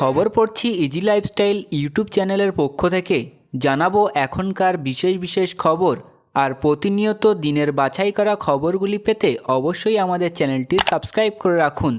খবর পড়ছি easy lifestyle YouTube চ্যানেলের পক্ষ থেকে। জানাব এখনকার বিশেষ বিশেষ খবর আর প্রতিনিয়ত দিনের বাছাই করা খবরগুলি পেতে অবশ্যই আমাদের চ্যানেলটি সাবস্ক্রাইব করে রাখুন।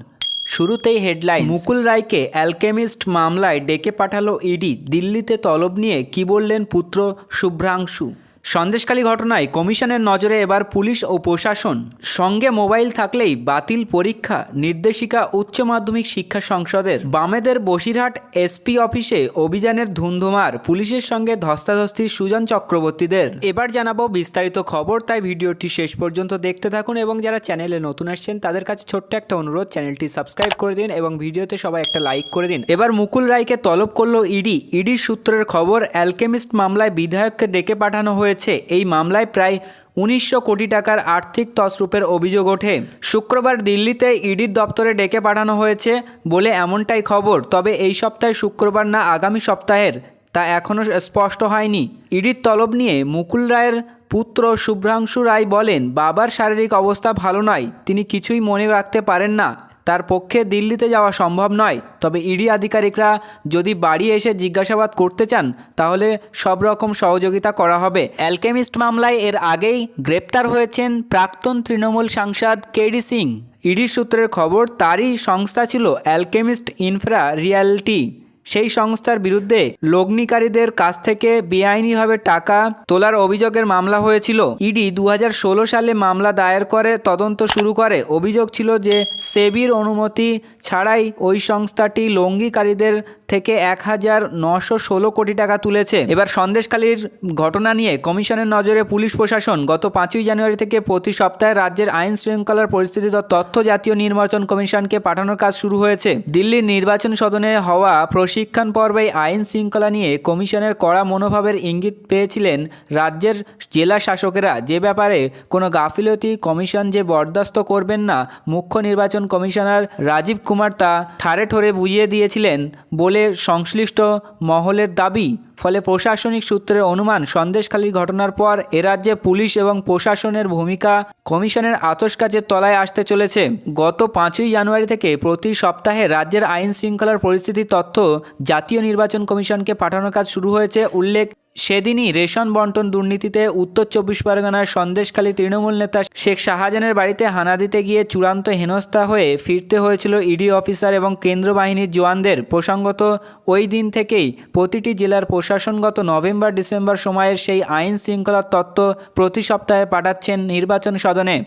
শুরুতেই হেডলাইন মুকুল রায়কে অ্যালকেমিস্ট মামলায় ডেকে পাঠালো ইডি দিল্লিতে তলব নিয়ে কি বললেন পুত্র শুভ্রাংশু? সন্দেশকালী ঘটনায় কমিশনের নজরে এবার পুলিশ ও প্রশাসন। সঙ্গে মোবাইল থাকলেই বাতিল পরীক্ষা, নির্দেশিকা উচ্চ মাধ্যমিক শিক্ষা সংসদের। বামেদের বসিরহাট এসপি অফিসে অভিযানের ধুন্ধুমার, পুলিশের সঙ্গে ধস্তাধস্তি সুজন চক্রবর্তীদের। এবার জানাব বিস্তারিত খবর, তাই ভিডিওটি শেষ পর্যন্ত দেখতে থাকুন এবং যারা চ্যানেলে নতুন আসছেন, তাদের কাছে ছোট্ট একটা অনুরোধ, চ্যানেলটি সাবস্ক্রাইব করে দিন এবং ভিডিওতে সবাই একটা লাইক করে দিন। এবার মুকুল রায়কে তলব করল ইডি। ইডির সূত্রের খবর, অ্যালকেমিস্ট মামলায় বিধায়ককে ডেকে পাঠানো হয়েছে। এই মামলায় প্রায় উনিশশো কোটি টাকার আর্থিক তছরূপের অভিযোগ ওঠে। শুক্রবার দিল্লিতে ইডির দপ্তরে ডেকে পাঠানো হয়েছে বলে এমনটাই খবর। তবে এই সপ্তাহে শুক্রবার না, আগামী সপ্তাহের। তা এখনও স্পষ্ট হয়নি। ইডির তলব নিয়ে মুকুল রায়ের পুত্র শুভ্রাংশু রায় বলেন, বাবার শারীরিক অবস্থা ভালো নয়, তিনি কিছুই মনে রাখতে পারেন না। তার পক্ষে দিল্লিতে যাওয়া সম্ভব নয়। তবে ইডি আধিকারিকরা যদি বাড়ি এসে জিজ্ঞাসাবাদ করতে চান, তাহলে সব রকম সহযোগিতা করা হবে। অ্যালকেমিস্ট মামলায় এর আগেই গ্রেপ্তার হয়েছেন প্রাক্তন তৃণমূল সাংসদ কেডি সিং। ইডি সূত্রের খবর, তারই সংস্থা ছিল অ্যালকেমিস্ট ইনফ্রা রিয়ালিটি। সেই সংস্থার বিরুদ্ধে লগ্নিকারীদের কাছ থেকে বেআইনিভাবে টাকা তোলার অভিযোগের মামলা হয়েছিল। ইডি দু হাজার ষোলো সালে মামলা দায়ের করে, তদন্ত শুরু করে। অভিযোগ ছিল যে সেবির অনুমতি ছাড়াই ওই সংস্থাটি লঙ্গিকারীদের থেকে এক হাজার নশো ষোলো কোটি টাকা তুলেছে। এবার সন্দেশখালীর ঘটনা নিয়ে কমিশনের নজরে পুলিশ প্রশাসন গত পাঁচই জানুয়ারি থেকে প্রতি সপ্তাহে রাজ্যের আইন শৃঙ্খলার পরিস্থিতি তথ্য জাতীয় নির্বাচন কমিশনকে পাঠানোর কাজ শুরু হয়েছে। দিল্লির নির্বাচন সদনে হওয়া প্রশিক্ষণ পর্বে আইন শৃঙ্খলা নিয়ে কমিশনের কড়া মনোভাবের ইঙ্গিত পেয়েছিলেন রাজ্যের জেলা শাসকেরা। যে ব্যাপারে কোনো গাফিলতি কমিশন যে বরদাস্ত করবেন না, মুখ্য নির্বাচন কমিশনার রাজীব কুমার তা ঠারে ঠোরে বুঝিয়ে দিয়েছিলেন বলে সংশ্লিষ্ট মহলের দাবি ফলে প্রশাসনিক সূত্রের অনুমান সন্দেশখালীর ঘটনার পর এ রাজ্যে পুলিশ এবং প্রশাসনের ভূমিকা কমিশনের আতস কাচের তলায় আসতে চলেছে। গত পাঁচই জানুয়ারি থেকে প্রতি সপ্তাহে রাজ্যের আইন শৃঙ্খলার পরিস্থিতির তথ্য জাতীয় নির্বাচন কমিশনকে পাঠানোর কাজ শুরু হয়েছে। উল্লেখ, সেদিনই রেশন বন্টন দুর্নীতিতে উত্তর চব্বিশ পরগনার সন্দেশখালী তৃণমূল নেতা শেখ শাহজাহানের বাড়িতে হানা দিতে গিয়ে চূড়ান্ত হেনস্থা হয়ে ফিরতে হয়েছিল ইডি অফিসার এবং কেন্দ্র বাহিনীর জওয়ানদের। প্রসঙ্গত, ওই দিন থেকেই প্রতিটি জেলার প্রশাসনগত নভেম্বর, ডিসেম্বর সময়ের সেই আইন শৃঙ্খলার তত্ত্ব প্রতি সপ্তাহে পাঠাচ্ছেন নির্বাচন সদনে।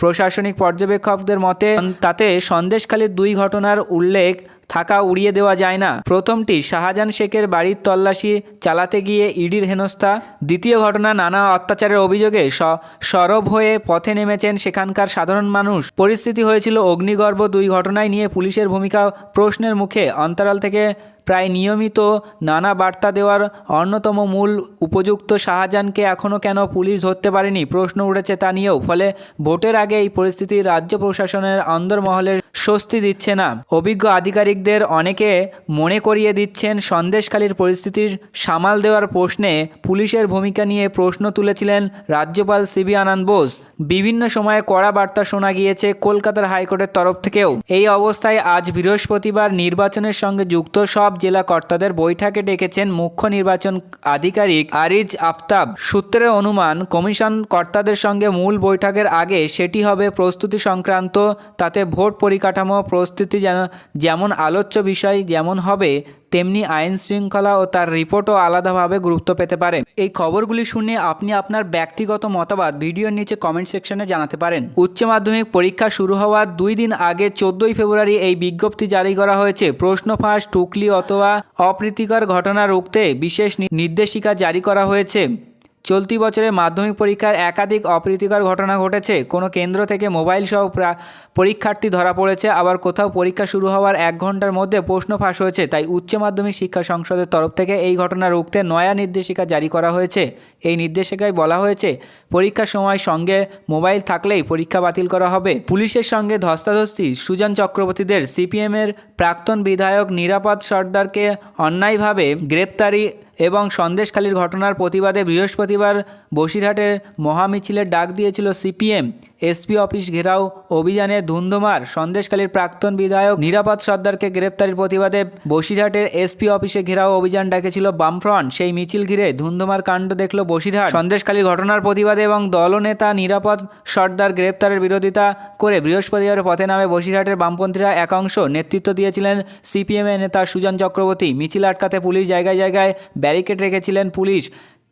প্রশাসনিক পর্যবেক্ষকদের মতে, তাতে সন্দেশখালীর দুই ঘটনার উল্লেখ থাকা উড়িয়ে দেওয়া যায় না। প্রথমটি, শাহজাহান শেখের বাড়ির তল্লাশি চালাতে গিয়ে ইডির হেনস্থা। দ্বিতীয় ঘটনা, নানা অত্যাচারের অভিযোগে সরব হয়ে পথে নেমেছেন সেখানকার সাধারণ মানুষ। পরিস্থিতি হয়েছিল অগ্নিগর্ভ দুই ঘটনায় নিয়ে পুলিশের ভূমিকা প্রশ্নের মুখে। অন্তরাল থেকে প্রায় নিয়মিত নানা বার্তা দেওয়ার অন্যতম মূল উপযুক্ত শাহজাহানকে এখনও কেন পুলিশ ধরতে পারেনি? প্রশ্ন উঠেছে তা নিয়েও, ফলে ভোটের আগে এই পরিস্থিতি রাজ্য প্রশাসনের অন্দরমহলের স্বস্তি দিচ্ছে না। অভিজ্ঞ আধিকারিকদের অনেকে মনে করিয়ে দিচ্ছেন সন্দেশখালীর পরিস্থিতির সামাল দেওয়ার প্রশ্নে পুলিশের ভূমিকা নিয়ে প্রশ্ন তুলেছিলেন রাজ্যপাল সিবি আনন্দ বোস। বিভিন্ন সময়ে কড়া বার্তা শোনা গিয়েছে কলকাতার হাইকোর্টের তরফ থেকেও। এই অবস্থায় আজ বৃহস্পতিবার নির্বাচনের সঙ্গে যুক্ত সব জেলা কর্তাদের বৈঠকে ডেকেছেন মুখ্য নির্বাচন আধিকারিক আরিজ আফতাব। সূত্রের অনুমান, কমিশন কর্তাদের সঙ্গে মূল বৈঠকের আগে সেটি হবে প্রস্তুতি সংক্রান্ত, তাতে ভোট পরিকাঠামো, প্রস্তুতি যেন, যেমন আলোচ্য বিষয় যেমন হবে তেমনি আইন শৃঙ্খলা ও তার রিপোর্টও আলাদাভাবে গুরুত্ব পেতে পারে। এই খবরগুলি শুনে আপনি আপনার ব্যক্তিগত মতামত ভিডিওর নিচে কমেন্ট সেকশনে জানাতে পারেন। উচ্চ মাধ্যমিক পরীক্ষা শুরু হওয়ার দুই দিন আগে চোদ্দই ফেব্রুয়ারি এই বিজ্ঞপ্তি জারি করা হয়েছে। প্রশ্ন ফাঁস, টুকলি অথবা অপ্রীতিকর ঘটনা রুখতে বিশেষ নির্দেশিকা জারি করা হয়েছে। চলতি বছরে মাধ্যমিক পরীক্ষার একাধিক অপ্রীতিকর ঘটনা ঘটেছে। কোনো কেন্দ্র থেকে মোবাইল সহ প্রা- পরীক্ষার্থী ধরা পড়েছে, আবার কোথাও পরীক্ষা শুরু হওয়ার এক ঘণ্টার মধ্যে প্রশ্ন ফাঁস হয়েছে, তাই উচ্চ মাধ্যমিক শিক্ষা সংসদের তরফ থেকে এই ঘটনা রুখতে নয়া নির্দেশিকা জারি করা হয়েছে। এই নির্দেশিকায় বলা হয়েছে, পরীক্ষার সময় সঙ্গে মোবাইল থাকলেই পরীক্ষা বাতিল করা হবে। পুলিশের সঙ্গে ধস্তাধস্তি, সুজন চক্রবর্তীদের সিপিএমের প্রাক্তন বিধায়ক নিরাপদ সর্দারকে অন্যায়ভাবে গ্রেপ্তারি এবং সন্দেশখালীর ঘটনার প্রতিবাদে বৃহস্পতিবার বসিরহাটের মহামিছিলের ডাক দিয়েছিল সিপিএম। এসপি অফিস ঘেরাও অভিযানে ধুন্ধুমার সন্দেশখালীর প্রাক্তন বিধায়ক নিরাপদ সর্দারকে গ্রেপ্তারের প্রতিবাদে বসিরহাটের এসপি অফিসে ঘেরাও অভিযান ডাকেছিল বামফ্রন্ট। সেই মিছিল ঘিরে ধুন্ধুমার কাণ্ড দেখল বসিরহাট। সন্দেশখালীর ঘটনার প্রতিবাদে এবং দলনেতা নিরাপদ সর্দার গ্রেপ্তারের বিরোধিতা করে বৃহস্পতিবার পথে নামে বসিরহাটের বামপন্থীরা একাংশ নেতৃত্ব দিয়েছিলেন সিপিএমের নেতা সুজন চক্রবর্তী। মিছিল আটকাতে পুলিশ জায়গায় জায়গায় ব্যারিকেড রেখেছিলেন পুলিশ।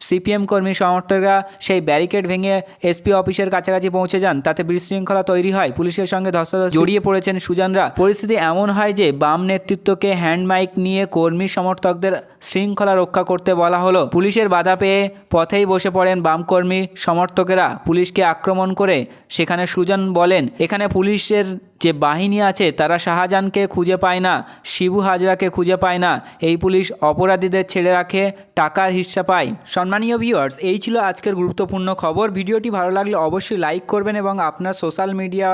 সিপিএম কর্মী সমর্থকরা সেই ব্যারিকেড ভেঙে এসপি অফিসের কাছাকাছি পৌঁছে যান। তাতে বিশৃঙ্খলা তৈরি হয়। পুলিশের সঙ্গে ধস্তাধস্তি জড়িয়ে পড়েছেন সুজানরা। পরিস্থিতি এমন হয় যে বাম নেতৃত্বকে হ্যান্ড মাইক নিয়ে কর্মী সমর্থকদের শৃঙ্খলা রক্ষা করতে বলা হলো। পুলিশের বাধা পেয়ে পথেই বসে পড়েন বাম কর্মী সমর্থকেরা। পুলিশকে আক্রমণ করে সেখানে সুজন বলেন, এখানে পুলিশের যে বাহিনী আছে, তারা শাহজাহানকে খুঁজে পায় না, শিবু হাজরাকে খুঁজে পায় না। এই পুলিশ অপরাধীদের ছেড়ে রাখে, টাকার হিস্সা পায়। সম্মানীয় ভিউয়ার্স এই ছিল আজকের গুরুত্বপূর্ণ খবর। ভিডিওটি ভালো লাগলে অবশ্যই লাইক করবেন এবং আপনার সোশ্যাল মিডিয়া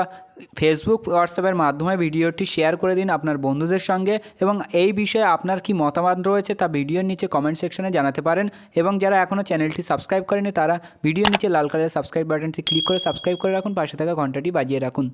ফেসবুক হোয়াটসঅ্যাপের মাধ্যমে ভিডিওটি শেয়ার করে দিন আপনার বন্ধুদের সঙ্গে এবং এই বিষয়ে আপনার কি মতামত রয়েছে তা ভিডিওর নিচে কমেন্ট সেকশনে জানাতে পারেন এবং যারা এখনও চ্যানেলটি সাবস্ক্রাইব করেনি, তারা ভিডিওর নিচে লাল কালারের সাবস্ক্রাইব বাটনটি ক্লিক করে সাবস্ক্রাইব করে রাখুন, পাশে থাকা ঘন্টাটি বাজিয়ে রাখুন।